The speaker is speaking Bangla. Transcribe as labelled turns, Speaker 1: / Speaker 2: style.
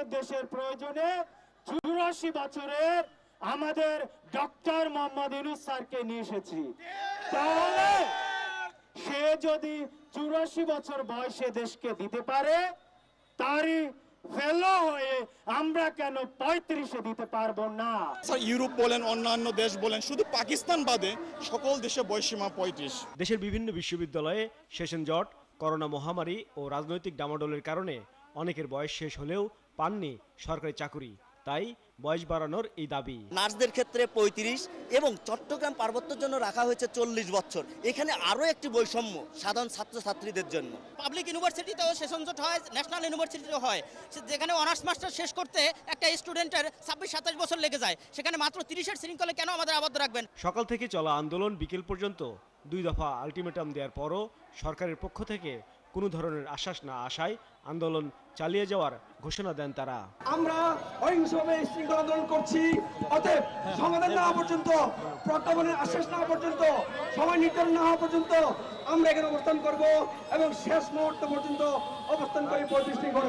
Speaker 1: আমাদের দেশের প্রয়োজনে চুরাশি বছরের আমাদের ডক্টর মোহাম্মদ ইনুস স্যারকে নিয়ে এসেছি। তাহলে সে যদি চুরাশি বছর বয়সে দেশকে দিতে পারে তারই ফেলো হয়ে আমরা কেন পঁয়ত্রিশে দিতে পারব না?
Speaker 2: ইউরোপ বলেন অন্যান্য দেশ বলেন শুধু পাকিস্তান বাদে সকল দেশে বয়সীমা পঁয়ত্রিশ।
Speaker 3: দেশের বিভিন্ন বিশ্ববিদ্যালয়ে সেশন জট করোনা মহামারী ও রাজনৈতিক ডামাডোলের কারণে অনেকের বয়স শেষ হলেও পাননি সরকারি চাকুরি তাই বয়স বাড়ানোর এই দাবি।
Speaker 4: নার্সদের ক্ষেত্রে পঁয়ত্রিশ এবং চট্টগ্রাম পার্বত্যের জন্য রাখা হয়েছে চল্লিশ বছর। এখানে আরও একটি বৈষম্য সাধারণ ছাত্রছাত্রীদের জন্য।
Speaker 5: পাবলিক ইউনিভার্সিটিতেও সেশন জট হয় ন্যাশনাল ইউনিভার্সিটিতেও হয়। সে- যেখানে অনার্স মাস্টার শেষ করতে একটা স্টুডেন্টের ছাব্বিশ সাতাশ বছর লেগে যায়। সেখানে মাত্র তিরিশের শৃঙ্খলে কেন আমাদের আবদ্ধ রাখবেন?
Speaker 3: সকাল থেকে চলা আন্দোলন বিকেল পর্যন্ত দুই দফা আলটিমেটাম দেওয়ার পরও সরকারের পক্ষ থেকে কোনো ধরনের আশ্বাস না আসায় আন্দোলন চালিয়ে যাওয়ার ঘোষণা দেন তারা।
Speaker 6: আমরা অহিংসভাবে শৃঙ্খলা আন্দোলন করছি, অতএব সমাধান না পর্যন্ত প্রত্যাবনের আশ্বাস না পর্যন্ত, সময় নির্ধারণ না হওয়া পর্যন্ত আমরা এখানে অবস্থান করব এবং শেষ মুহূর্ত পর্যন্ত অবস্থান করে প্রতিষ্ঠিত করে